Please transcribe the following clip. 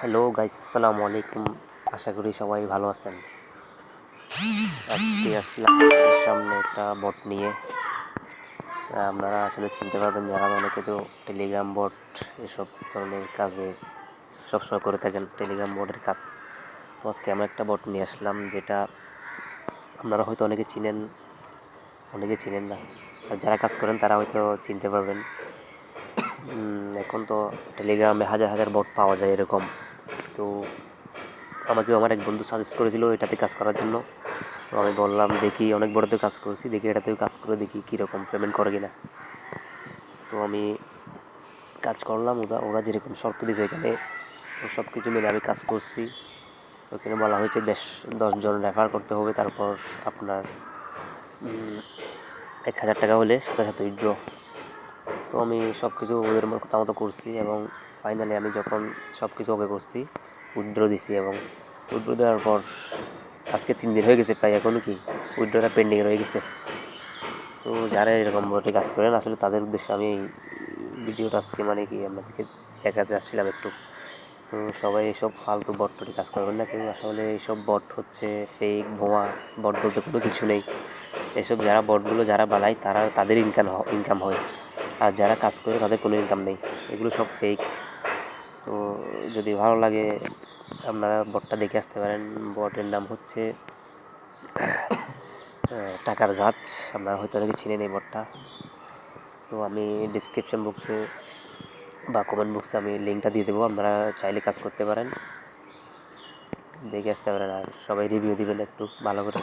Hello guys আসসালামু আলাইকুম। আশা করি সবাই ভালো আছেন। আজকে আসছিলাম সামনে একটা বট নিয়ে। আপনারা আসলে চিনতে পারবেন যারা অনেকে তো টেলিগ্রাম বট এসব ধরনের কাজে সবসময় করে থাকেন টেলিগ্রাম বটের কাজ। তো আজকে আমরা একটা বট নিয়ে আসলাম যেটা আপনারা হয়তো অনেকে চিনেন অনেকে চিনেন না। আর যারা কাজ করেন, তারা হয়তো চিনতে পারবেন। এখন তো টেলিগ্রামে হাজার হাজার বট পাওয়া যায় এরকম। তো আমাকে আমার এক বন্ধু সাজেস্ট করেছিল এটাতে কাজ করার জন্য। তো আমি বললাম, দেখি, অনেক বড়তে কাজ করছি, দেখি এটাতেও কাজ করে দেখি কীরকম পেমেন্ট করে কিনা। তো আমি কাজ করলাম, ওরা ওরা যেরকম শর্ত দিয়েছে এখানে সব কিছু মিলে আমি কাজ করছি। ওখানে বলা হয়েছে দেশ দশজন রেফার করতে হবে, তারপর আপনার এক হাজার টাকা হলে সাথে সাথে উইথড্র তো আমি সব কিছু ওদের মতো মতো করছি এবং ফাইনালি আমি যখন সব কিছু ওকে করছি, উইথড্র দিছি এবং উইথড্র দেওয়ার পর আজকে তিন দিন হয়ে গেছে প্রায় এখনও কি উইথড্রটা পেন্ডিং রয়ে গেছে। তো যারা এরকম বটে কাজ করেন, আসলে তাদের উদ্দেশ্যে আমি এই ভিডিওটা আজকে মানে কি আপনাদেরকে দেখাতে আসছিলাম একটু। তো সবাই এসব ফালতু বট কাজ করবেন না কেউ। আসলে এইসব বট হচ্ছে ফেক ভুয়া বট বলতে কোনো কিছু নেই। এসব যারা বটগুলো যারা বানায়, তারা, তাদের ইনকাম ইনকাম হয়। আর যারা কাজ করে তাদের কোনো ইনকাম নেই। এগুলো সব ফেক তো যদি ভালো লাগে, আপনারা বটটা দেখে আসতে পারেন। বটের নাম হচ্ছে টাকার গাছ আপনারা হয়তো অনেকে চিনেন এই বটটা তো আমি ডিসক্রিপশন বক্সে বা কমেন্ট বক্সে আমি লিঙ্কটা দিয়ে দেবো। আপনারা চাইলে কাজ করতে পারেন। দেখে আসতে পারেন। আর সবাই রিভিউ দিবেন একটু ভালো করে।